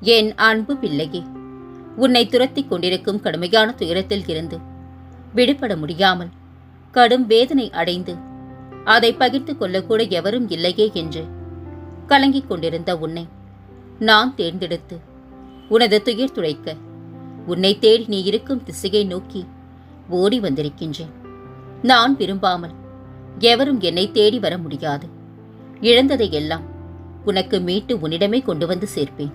என் அன்பு பிள்ளையே? உன்னை துரத்திக் கொண்டிருக்கும் கடுமையான துயரத்தில் இருந்து விடுபட முடியாமல் கடும் வேதனை அடைந்து அதை பகிர்ந்து கொள்ளக்கூட எவரும் இல்லையே என்று கலங்கிக் கொண்டிருந்த உன்னை நான் தேர்ந்தெடுத்து உனது துயர் துடைக்க உன்னை தேடி நீ இருக்கும் திசையை நோக்கி ஓடி வந்திருக்கின்றேன். நான் விரும்பாமல் எவரும் என்னை தேடி வர முடியாது. இழந்ததை எல்லாம் உனக்கு மீட்டு உன்னிடமே கொண்டு வந்து சேர்ப்பேன்.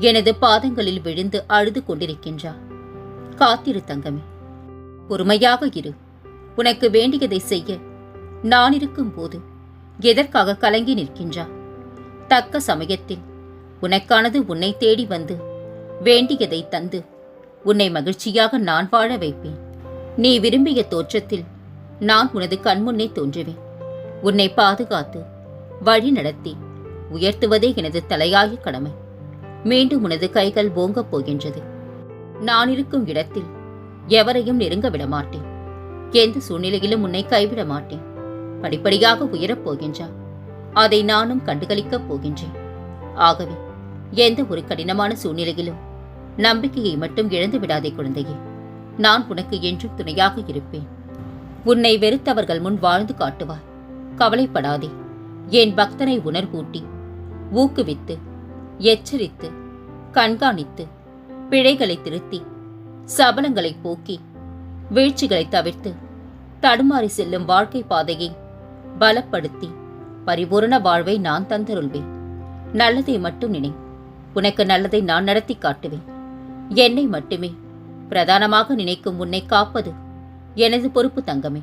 எனது பாதங்களில் விழுந்து அழுது கொண்டிருக்கின்றார். காத்திரு தங்கமே பொறுமையாக இரு. உனக்கு வேண்டியதை செய்ய நான் இருக்கும் போது எதற்காக கலங்கி நிற்கின்றா தக்க சமயத்தில் உனக்கானது உன்னை தேடி வந்து வேண்டியதை தந்து உன்னை மகிழ்ச்சியாக நான் வாழ வைப்பேன். நீ விரும்பிய தோற்றத்தில் நான் உனது கண்முன்னே தோன்றுவேன். உன்னை பாதுகாத்து வழி நடத்தி உயர்த்துவதே எனது தலையாய கடமை. மீண்டும் உனது கைகள் ஓங்கப் போகின்றது. நான் இருக்கும் இடத்தில் எவரையும் நெருங்க விட மாட்டேன் எந்த சூழ்நிலையிலும் உன்னை கைவிட மாட்டேன். படிப்படியாக உயரப் போகின்றார் அதை நானும் கண்டுகளிக்கப் போகின்றேன். ஆகவே எந்த ஒரு கடினமான சூழ்நிலையிலும் நம்பிக்கையை மட்டும் இழந்து விடாதே குழந்தையே. நான் உனக்கு என்றும் துணையாக இருப்பேன். உன்னை வெறுத்தவர்கள் முன் வாழ்ந்து காட்டுவார். கவலைப்படாதே. என் பக்தனை உணர்வூட்டி ஊக்குவித்து எச்சரித்து கண்காணித்து பிழைகளை திருத்தி சபலங்களை போக்கி வீழ்ச்சிகளை தவிர்த்து தடுமாறி செல்லும் வாழ்க்கை பாதையை பலப்படுத்தி பரிபூரண வாழ்வை நான் தந்தருள்வேன். நல்லதை மட்டும் நினை. உனக்கு நல்லதை நான் நடத்தி காட்டுவேன். என்னை மட்டுமே பிரதானமாக நினைக்கும் உன்னை காப்பது எனது பொறுப்பு தங்கமே.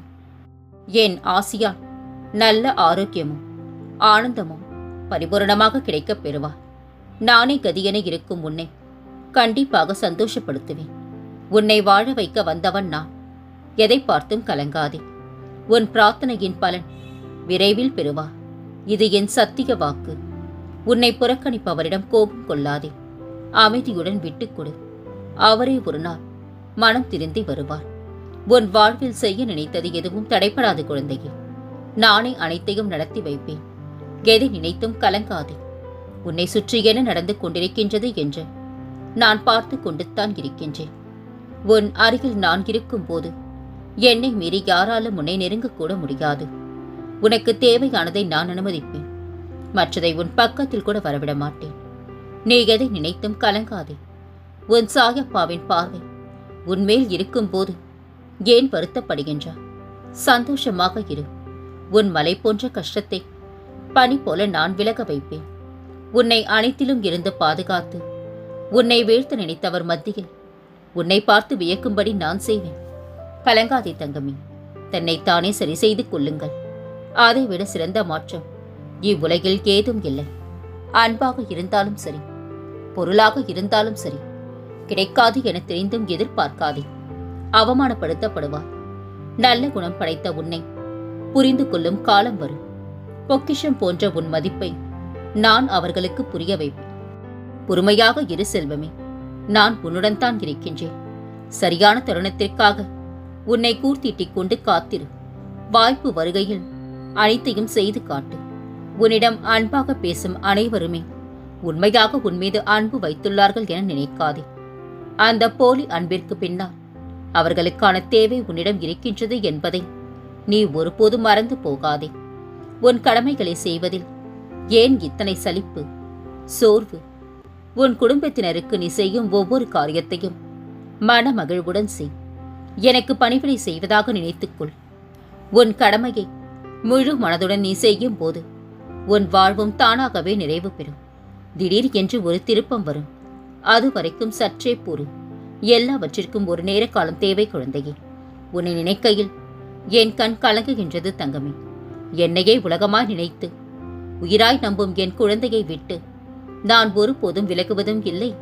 என் ஆசியால் நல்ல ஆரோக்கியமும் ஆனந்தமும் பரிபூரணமாக கிடைக்கப் பெறுவார் நானே கதியென இருக்கும் உன்னை கண்டிப்பாக சந்தோஷப்படுத்துவேன். உன்னை வாழ வைக்க வந்தவன் நான். எதை பார்த்தும் கலங்காதே. உன் பிரார்த்தனையின் பலன் விரைவில் பெறுவார் இது என் சத்திய வாக்கு. உன்னை புறக்கணிப்பவரிடம் கோபம் கொள்ளாதே. அமைதியுடன் விட்டுக்கொடு அவரே ஒரு நாள் மனம் திருந்தி வருவார். உன் வாழ்வில் செய்ய நினைத்தது எதுவும் தடைப்படாது குழந்தையே. நானே அனைத்தையும் நடத்தி வைப்பேன். எதை நினைத்தும் கலங்காதே. உன்னை சுற்றி என்ன நடந்து கொண்டிருக்கின்றது என்று நான் பார்த்து கொண்டுத்தான் இருக்கின்றேன். உன் அருகில் நான் இருக்கும்போது என்னை மீறி யாராலும் உன்னை நெருங்கக்கூட முடியாது. உனக்கு தேவையானதை நான் அனுமதிப்பேன். மற்றதை உன் பக்கத்தில் கூட வரவிட மாட்டேன். நீ எதை நினைத்தும் கலங்காதே. உன் சாயப்பாவின் பார்வை உன்மேல் இருக்கும்போது ஏன் வருத்தப்படுகின்றாய்? சந்தோஷமாக இரு. உன் மலை போன்ற கஷ்டத்தை பனி போல நான் விலக வைப்பேன். உன்னை அனைத்திலும் இருந்து பாதுகாத்து உன்னை வீழ்த்த நினைத்தவர் மத்தியில் உன்னை பார்த்து வியக்கும்படி நான் செய்வேன். கலங்காதே தங்கமி தன்னைத்தானே சரி செய்து கொள்ளுங்கள். அதைவிட சிறந்த மாற்றம் இவ்வுலகில் ஏதும் இல்லை. அன்பாக இருந்தாலும் சரி பொருளாக இருந்தாலும் சரி கிடைக்காது என தெரிந்தும் எதிர்பார்க்காதே. அவமானப்படுத்தப்படுவார். நல்ல குணம் படைத்த உன்னை புரிந்து கொள்ளும் காலம் வரும். பொக்கிஷம் போன்ற உன் மதிப்பை நான் அவர்களுக்கு புரிய வைப்பேன். பொறுமையாக இரு செல்வமே நான் உன்னுடன் தான் இருக்கின்றேன். சரியான தருணத்திற்காக உன்னை கூர்த்திட்டிக் கொண்டு காத்திரு. வாய்ப்பு வருகையில் அனைத்தையும் செய்து காட்டு. உன்னிடம் அன்பாக பேசும் அனைவருமே உண்மையாக உன்மீது அன்பு வைத்துள்ளார்கள் என நினைக்காதே. அந்த போலி அன்பிற்கு பின்னால் அவர்களுக்கான தேவை உன்னிடம் இருக்கின்றது என்பதை நீ ஒருபோதும் மறந்து போகாதே. உன் கடமைகளை செய்வதில் ஏன் இத்தனை சலிப்பு? சோர்வு. உன் குடும்பத்தினருக்கு நீ செய்யும் ஒவ்வொரு காரியத்தையும் மன மகிழ்வுடன் செய். எனக்கு பணிவிடை செய்வதாக நினைத்துக்கொள். உன் கடமையை முழு மனதுடன் நீ செய்யும் போது உன் வாழ்வும் தானாகவே நிறைவு பெறும். திடீர் என்று ஒரு திருப்பம் வரும். அது வரைக்கும் சற்றே பொறு. எல்லாவற்றிற்கும் ஒரு நேர காலம் தேவை குழந்தையே. உன்னை நினைக்கையில் என் கண் கலங்குகின்றது தங்கமே. என்னையே உலகமாய் நினைத்து உயிராய் நம்பும் என் குழந்தையை விட்டு. நான் ஒருபோதும் விலகுவதும் இல்லை.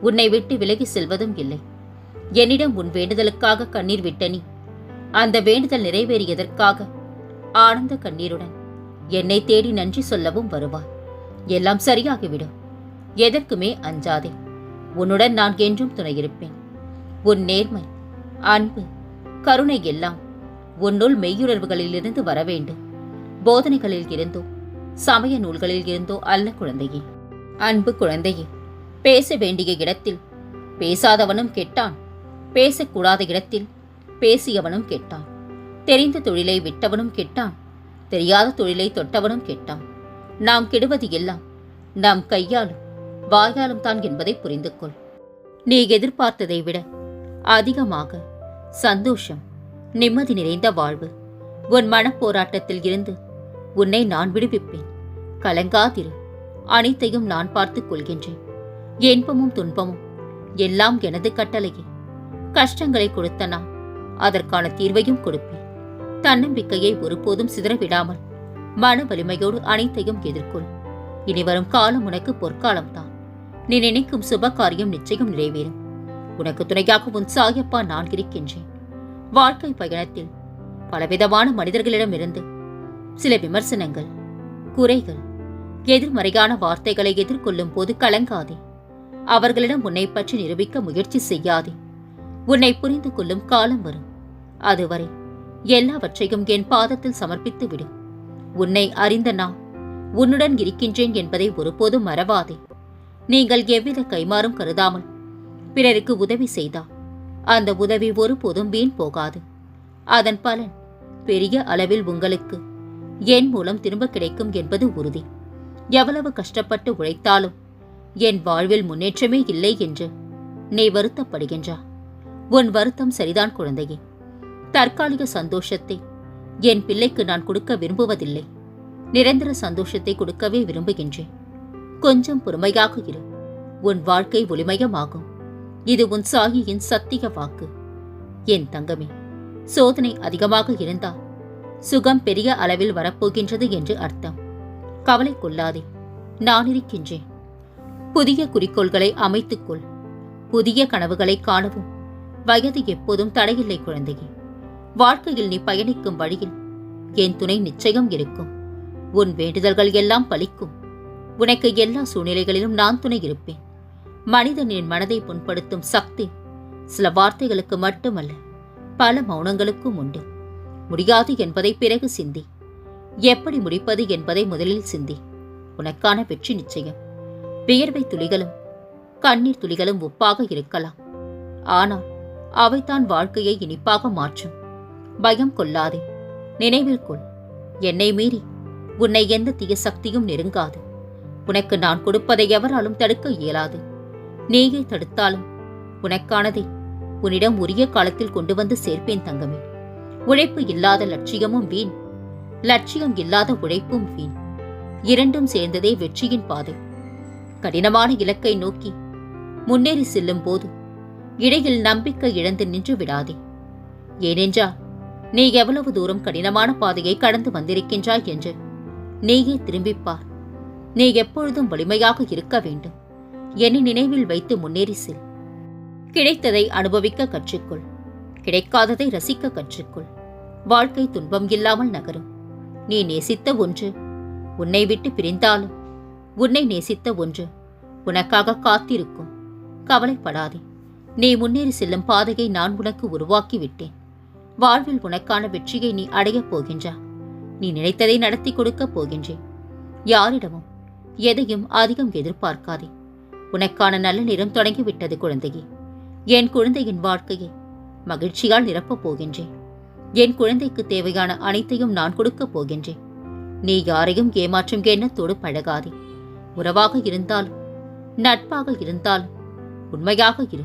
உன்னை விட்டு விலகி செல்வதும் இல்லை. என்னிடம் உன் வேண்டுதலுக்காக கண்ணீர் விட்ட நீ. அந்த வேண்டுதல் நிறைவேறியதற்காக ஆனந்த கண்ணீருடன் என்னை தேடி நன்றி சொல்லவும் வருவாய். எல்லாம் சரியாகிவிடும். எதற்குமே அஞ்சாதே. உன்னுடன் நான் என்றும் துணையிருப்பேன். உன் நேர்மை அன்பு கருணை எல்லாம் உன்னுள் மெய்யுணர்வுகளிலிருந்து வர வேண்டும் போதனைகளில் இருந்தோ சமய நூல்களில் இருந்தோ அல்ல குழந்தையே. அன்பு குழந்தையே பேச வேண்டிய இடத்தில் பேசாதவனும் கெட்டான். பேசக்கூடாத இடத்தில் பேசியவனும் கெட்டான். தெரிந்த தொழிலை விட்டவனும் கெட்டான். தெரியாத தொழிலை தொட்டவனும் கெட்டான். நாம் கெடுவது எல்லாம் நாம் கையாலும் வாயாலும் தான் என்பதை புரிந்து கொள் நீ எதிர்பார்த்ததை விட அதிகமாக சந்தோஷம் நிம்மதி நிறைந்த வாழ்வு உன் மனப்போராட்டத்தில் இருந்து உன்னை நான் விடுவிப்பேன். கலங்காதிரு. அனைத்தையும் நான் பார்த்துக் கொள்கின்றேன். இன்பமும் துன்பமும் எல்லாம் எனது கட்டளையே. கஷ்டங்களை கொடுத்த நான் அதற்கான தீர்வையும் கொடுப்பேன். தன்னம்பிக்கையை ஒருபோதும் சிதறவிடாமல் மன வலிமையோடு அனைத்தையும் எதிர்கொள். இனி வரும் காலம் உனக்கு பொற்காலம்தான். நீ நினைக்கும் சுப காரியம் நிச்சயம் நிறைவேறும். உனக்கு துணையாக உன் சாயப்பா நான் இருக்கின்றேன். வாழ்க்கை பயணத்தில் பலவிதமான மனிதர்களிடமிருந்து சில விமர்சனங்கள் குறைகள் எதிர்மறையான வார்த்தைகளை எதிர்கொள்ளும் போது கலங்காதே. அவர்களிடம் உன்னை பற்றி நிரூபிக்க முயற்சி செய்யாதே. உன்னை புரிந்து கொள்ளும் காலம் வரும். அதுவரை எல்லாவற்றையும் என் பாதத்தில் சமர்ப்பித்து விடு. உன்னை அறிந்த நான் உன்னுடன் இருக்கின்றேன் என்பதை ஒருபோதும் மறவாதே. நீங்கள் எவ்வித கைமாறும் கருதாமல் பிறருக்கு உதவி செய்தால் அந்த உதவி ஒருபோதும் வீண் போகாது. அதன் பலன் பெரிய அளவில் உங்களுக்கு என் மூலம் திரும்ப கிடைக்கும் என்பது உறுதி. எவ்வளவு கஷ்டப்பட்டு உழைத்தாலும் என் வாழ்வில் முன்னேற்றமே இல்லை என்று நீ வருத்தப்படுகின்றா. உன் வருத்தம் சரிதான் குழந்தையே. தற்காலிக சந்தோஷத்தை என் பிள்ளைக்கு நான் கொடுக்க விரும்புவதில்லை. நிரந்தர சந்தோஷத்தை கொடுக்கவே விரும்புகின்றேன். கொஞ்சம் பொறுமையாக இரு. உன் வாழ்க்கை ஒளிமயமாகும். இது உன் சாகியின் சத்திய வாக்கு. என் தங்கமே சோதனை அதிகமாக இருந்தால் சுகம் பெரிய அளவில் வரப்போகின்றது என்று அர்த்தம். கவலை கொள்ளாதே. நான் இருக்கின்றேன். புதிய குறிக்கோள்களை அமைத்துக்கொள் புதிய கனவுகளை காணவும். வயது எப்போதும் தடையில்லை குழந்தையே. வாழ்க்கையில் நீ பயணிக்கும் வழியில் என் துணை நிச்சயம் இருக்கும். உன் வேண்டுதல்கள் எல்லாம் பலிக்கும். உனக்கு எல்லா சூழ்நிலைகளிலும் நான் துணை இருப்பேன். மனிதனின் மனதை புண்படுத்தும் சக்தி சில வார்த்தைகளுக்கு மட்டுமல்ல பல மௌனங்களுக்கும் உண்டு. முடியாது என்பதை பிறகு சிந்தி. எப்படி முடிப்பது என்பதை முதலில் சிந்தி. உனக்கான வெற்றி நிச்சயம். வியர்வை துளிகளும் கண்ணீர் துளிகளும் உப்பாக இருக்கலாம். ஆனால் அவைதான் வாழ்க்கையை இனிப்பாக மாற்றும். பயம் கொள்ளாதே. நினைவில் கொள். என்னை மீறி உன்னை எந்த தீய சக்தியும் நெருங்காது. உனக்கு நான் கொடுப்பதை எவராலும் தடுக்க இயலாது. நீயே தடுத்தாலும் உனக்கானதை உன்னிடம் உரிய காலத்தில் கொண்டு வந்து சேர்ப்பேன் தங்கமே. உழைப்பு இல்லாத லட்சியமும் வீண். லட்சியம் இல்லாத உழைப்பும் வீண். இரண்டும் சேர்ந்ததே வெற்றியின் பாதை. கடினமான இலக்கை நோக்கி முன்னேறி செல்லும் போது இடையில் நம்பிக்கை இழந்து நின்று விடாதே. ஏனென்றால் நீ எவ்வளவு தூரம் கடினமான பாதையை கடந்து வந்திருக்கின்றாய் என்று நீயே திரும்பிப் பார் நீ எப்பொழுதும் வலிமையாக இருக்க வேண்டும். என்னை நினைவில் வைத்து முன்னேறி செல். கிடைத்ததை அனுபவிக்க கற்றுக்கொள். கிடைக்காததை ரசிக்க கற்றுக்கொள். வாழ்க்கை துன்பம் இல்லாமல் நகரும். நீ நேசித்த ஒன்று உன்னை விட்டு பிரிந்தாலும் உன்னை நேசித்த ஒன்று உனக்காக காத்திருக்கும். கவலைப்படாதே. நீ முன்னேறி செல்லும் பாதையை நான் உனக்கு உருவாக்கி விட்டேன். வாழ்வில் உனக்கான வெற்றியை நீ அடையப் போகின்றா. நீ நினைத்ததை நடத்தி கொடுக்கப் போகின்றேன். யாரிடமும் எதையும் அதிகம் எதிர்பார்க்காதே. உனக்கான நல்ல நிறம் தொடங்கிவிட்டது குழந்தையே. என் குழந்தையின் வாழ்க்கையை மகிழ்ச்சியால் நிரப்பப் போகின்றேன். என் குழந்தைக்கு தேவையான அனைத்தையும் நான் கொடுக்கப் போகின்றேன். நீ யாரையும் ஏமாற்றும் எண்ணத்தோடு பழகாதே. உறவாக இருந்தால் நட்பாக இருந்தால் உண்மையாக இரு.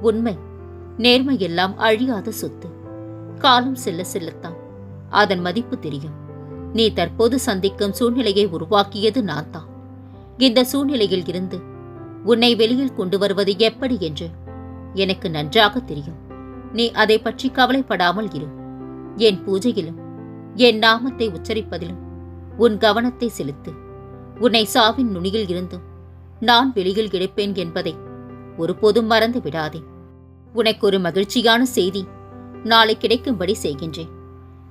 உண்மை நேர்மை எல்லாம் அழியாத சொத்து. காலம் செல்ல செல்லத்தான். அதன் மதிப்பு தெரியும். நீ தற்போது சந்திக்கும் சூழ்நிலையை உருவாக்கியது நான் தான் இந்த சூழ்நிலையில் இருந்து உன்னை வெளியில் கொண்டு வருவது எப்படி என்று எனக்கு நன்றாக தெரியும். நீ அதை பற்றி கவலைப்படாமல் இரு. என் பூஜையிலும் என் நாமத்தை உச்சரிப்பதிலும் உன் கவனத்தை செலுத்து. உன்னை சாவின் நுனியில் இருந்தும் நான் வெளியில் கிடைப்பேன் என்பதை ஒருபோதும் மறந்து விடாதே. உனக்கு ஒரு மகிழ்ச்சியான செய்தி நாளை கிடைக்கும்படி செய்கின்றேன்.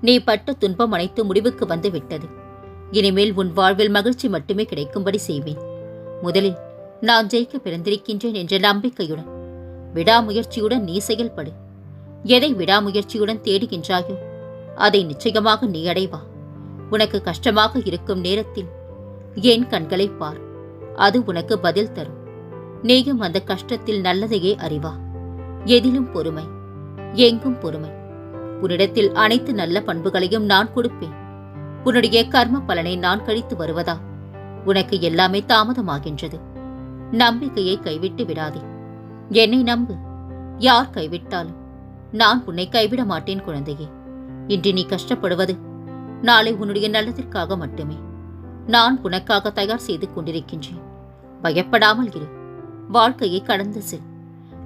நீ பட்ட துன்பம் அனைத்து முடிவுக்கு வந்து விட்டது. இனிமேல் உன் வாழ்வில் மகிழ்ச்சி மட்டுமே கிடைக்கும்படி செய்வேன். முதலில் நான் ஜெயிக்க பிறந்திருக்கின்றேன் என்ற நம்பிக்கையுடன் விடாமுயற்சியுடன் நீ செயல்படு. எதை விடாமுயற்சியுடன் தேடுகின்றாயோ அதை நிச்சயமாக நீ அடைவா. உனக்கு கஷ்டமாக இருக்கும் நேரத்தில் என் கண்களை பார். அது உனக்கு பதில் தரும். நீயும் அந்த கஷ்டத்தில் நல்லதையே அறிவா. எதிலும் பொறுமை எங்கும் பொறுமை. உன்னிடத்தில் அனைத்து நல்ல பண்புகளையும் நான் கொடுப்பேன். உன்னுடைய கர்ம பலனை நான் கழித்து வருவதா? உனக்கு எல்லாமே தாமதமாகின்றது. நம்பிக்கையை கைவிட்டு விடாதே. என்னை நம்பு. யார் கைவிட்டாலும் நான் உன்னை கைவிட மாட்டேன் குழந்தையே. இன்று நீ கஷ்டப்படுவது நாளை உன்னுடைய நல்லதிற்காக மட்டுமே. நான் உனக்காக தயார் செய்து கொண்டிருக்கின்றேன். பயப்படாமல் இரு. வாழ்க்கையை கடந்து செல்.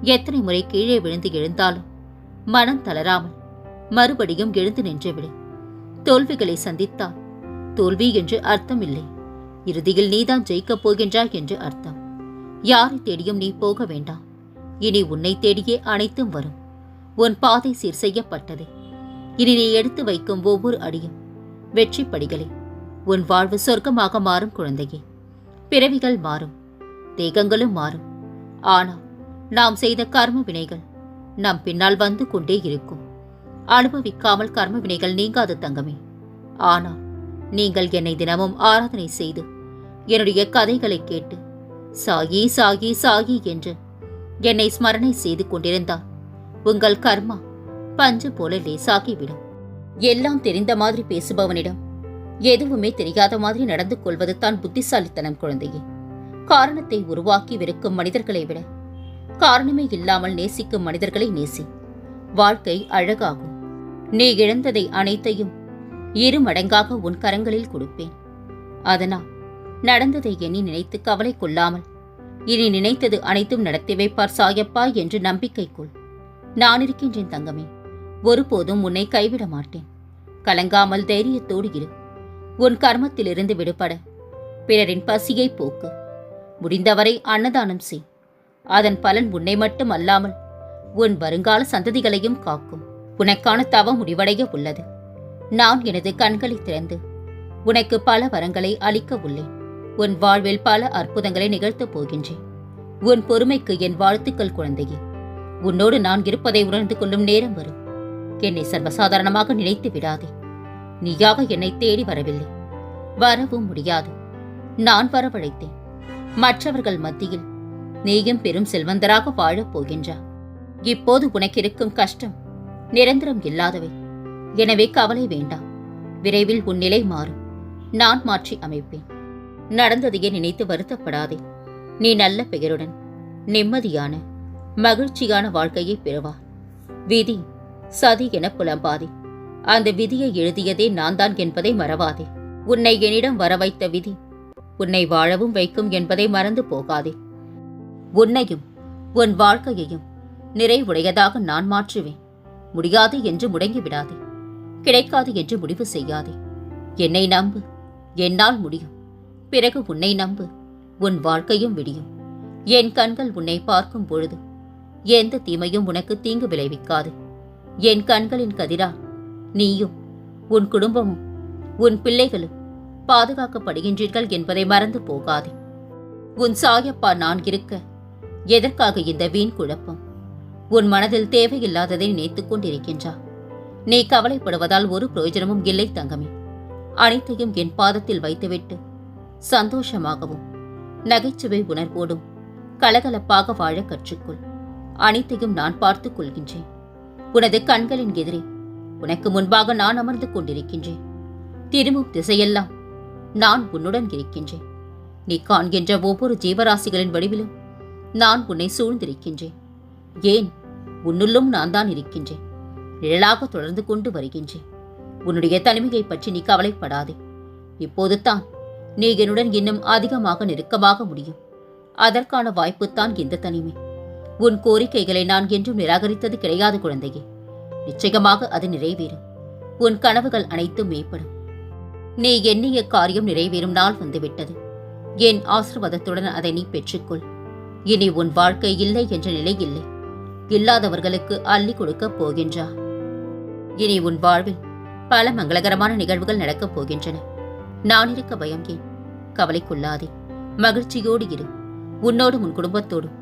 எத்தனை முறை கீழே விழுந்து எழுந்தாலும் மனம் தளராமல் மறுபடியும் எழுந்து நின்றுவிடு. தோல்விகளை சந்தித்தால் தோல்வி என்று அர்த்தம் இல்லை இறுதியில் நீதான் ஜெயிக்கப் போகின்றாய் என்று அர்த்தம். யாரை தேடியும் நீ போக வேண்டாம். இனி உன்னை தேடியே அனைத்தும் வரும். உன் பாதை சீர் செய்யப்பட்டது. இனி நீ எடுத்து வைக்கும் ஒவ்வொரு அடியும் வெற்றி படிகளே. உன் வாழ்வு சொர்க்கமாக மாறும் குழந்தையே. பிறவிகள் மாறும் தேகங்களும் மாறும். ஆனால் நாம் செய்த கர்ம வினைகள் நம் பின்னால் வந்து கொண்டே இருக்கும். அனுபவிக்காமல் கர்ம வினைகள் நீங்காது தங்கமே. ஆனால் நீங்கள் என்னை தினமும் ஆராதனை செய்து என்னுடைய கதைகளை கேட்டு சாயி சாயி சாயி என்று என்னை ஸ்மரணை செய்து கொண்டிருந்தார் உங்கள் கர்மா பஞ்சு போல லேசாகிவிடும். எல்லாம் தெரிந்த மாதிரி பேசுபவனிடம் எதுவுமே தெரியாத மாதிரி நடந்து கொள்வது தான் புத்திசாலித்தனம் குழந்தையே. காரணத்தை உருவாக்கி வெறுக்கும் மனிதர்களை விட காரணமே இல்லாமல் நேசிக்கும் மனிதர்களை நேசி. வாழ்க்கை அழகாகும். நீ இழந்ததை அனைத்தையும் இரு மடங்காக உன் கரங்களில் கொடுப்பேன். அதனால் நடந்ததை எண்ணி நினைத்து கவலை கொள்ளாமல் இனி நினைத்தது அனைத்தும் நடத்தி வைப்பார் சாயப்பா என்று நம்பிக்கை கொள். நான் இருக்கின்றேன் தங்கமே. ஒருபோதும் உன்னை கைவிட மாட்டேன். கலங்காமல் தைரியத்தோடு இரு. உன் கர்மத்திலிருந்து விடுபட. பிறரின் பசியை போக்கு. முடிந்தவரை அன்னதானம் செய். அதன் பலன் உன்னை மட்டும் அல்லாமல் உன் வருங்கால சந்ததிகளையும் காக்கும். உனக்கான தவ முடிவடைய உள்ளது. நான் எனது கண்களை திறந்து உனக்கு பல வரங்களை அளிக்க உள்ளேன். உன் வாழ்வில் பல அற்புதங்களை நிகழ்த்தப் போகின்றேன். உன் பொறுமைக்கு என் வாழ்த்துக்கள் குழந்தையே. உன்னோடு நான் இருப்பதை உணர்ந்து கொள்ளும் நேரம் வரும். என்னை சர்வசாதாரணமாக நினைத்து விடாதே. நீயாக என்னை தேடி வரவில்லை. வரவும் முடியாது. நான் வரவழைத்தேன். மற்றவர்கள் மத்தியில் நீயும் பெரும் செல்வந்தராக வாழப் போகின்றா. இப்போது உனக்கு இருக்கும் கஷ்டம் நிரந்தரம் இல்லாதவை. எனவே கவலை வேண்டாம் விரைவில் உன் நிலை மாறும். நான் மாற்றி அமைப்பேன். நடந்ததையே நினைத்து வருத்தப்படாதே. நீ நல்ல பெயருடன் நிம்மதியான மகிழ்ச்சியான வாழ்க்கையை பெறுவார் விதி சதி என புலம்பாதே. அந்த விதியை எழுதியதே நான் தான் என்பதை மறவாதே. உன்னை என்னிடம் வர வைத்த விதி உன்னை வாழவும் வைக்கும் என்பதை மறந்து போகாதே. உன்னையும் உன் வாழ்க்கையையும் நிறைவுடையதாக நான் மாற்றுவேன். முடியாது என்று முடங்கி விடாதே கிடைக்காது என்று முடிவு செய்யாதே. என்னை நம்பு என்னால் முடியும். பிறகு உன்னை நம்பு உன் வாழ்க்கையும் விடியும். என் கண்கள் உன்னை பார்க்கும் பொழுது எந்த தீமையும் உனக்கு தீங்கு விளைவிக்காது. என் கண்களின் கதிரா நீயும் உன் குடும்பமும் உன் பிள்ளைகளும் பாதுகாக்கப்படுகின்றீர்கள் என்பதை மறந்து போகாதே. உன் சாயப்பா நான் இருக்க எதற்காக இந்த வீண் குழப்பம்? உன் மனதில் தேவையில்லாததை நினைத்துக் கொண்டிருக்கின்றா? நீ கவலைப்படுவதால் ஒரு பிரயோஜனமும் இல்லை தங்கமே. அனைத்தையும் என் பாதத்தில் வைத்துவிட்டு சந்தோஷமாகவும் நகைச்சுவை உணர்வோடும் கலகலப்பாக வாழ கற்றுக்கொள். அனைத்தையும் நான் பார்த்துக் கொள்கின்றேன். உனது கண்களின் எதிரே உனக்கு முன்பாக நான் அமர்ந்து கொண்டிருக்கின்றேன். திரும்பும் திசையெல்லாம் நான் உன்னுடன் இருக்கின்றேன். நீ காண்கின்ற ஒவ்வொரு ஜீவராசிகளின் வடிவிலும் நான் உன்னை சூழ்ந்திருக்கின்றேன். ஏன்? உன்னுள்ளும் நான் தான் இருக்கின்றேன். நிழலாக தொடர்ந்து கொண்டு வருகின்றேன். உன்னுடைய தனிமையை பற்றி நீ கவலைப்படாதே. இப்போது தான் நீ என்னுடன் இன்னும் அதிகமாக நெருக்கமாக முடியும். அதற்கான வாய்ப்புத்தான் இந்த தனிமை. உன் கோரிக்கைகளை நான் என்றும் நிராகரித்தது கிடையாது குழந்தையே. நிச்சயமாக அது நிறைவேறும். உன் கனவுகள் அனைத்தும் மேம்படும். நீ எண்ணிய காரியம் நிறைவேறும் நாள் வந்துவிட்டது. என் ஆசிர்வாதத்துடன் அதை நீ பெற்றுக்கொள். இனி உன் வாழ்க்கை இல்லை என்ற நிலை இல்லை. இல்லாதவர்களுக்கு அள்ளி கொடுக்கப் போகின்றா. இனி உன் வாழ்வில் பல மங்களகரமான நிகழ்வுகள் நடக்கப் போகின்றன. நான் இருக்க பயம் ஏன்? கவலைக்குள்ளாதே. மகிழ்ச்சியோடு இரு. உன்னோடும் உன் குடும்பத்தோடும்.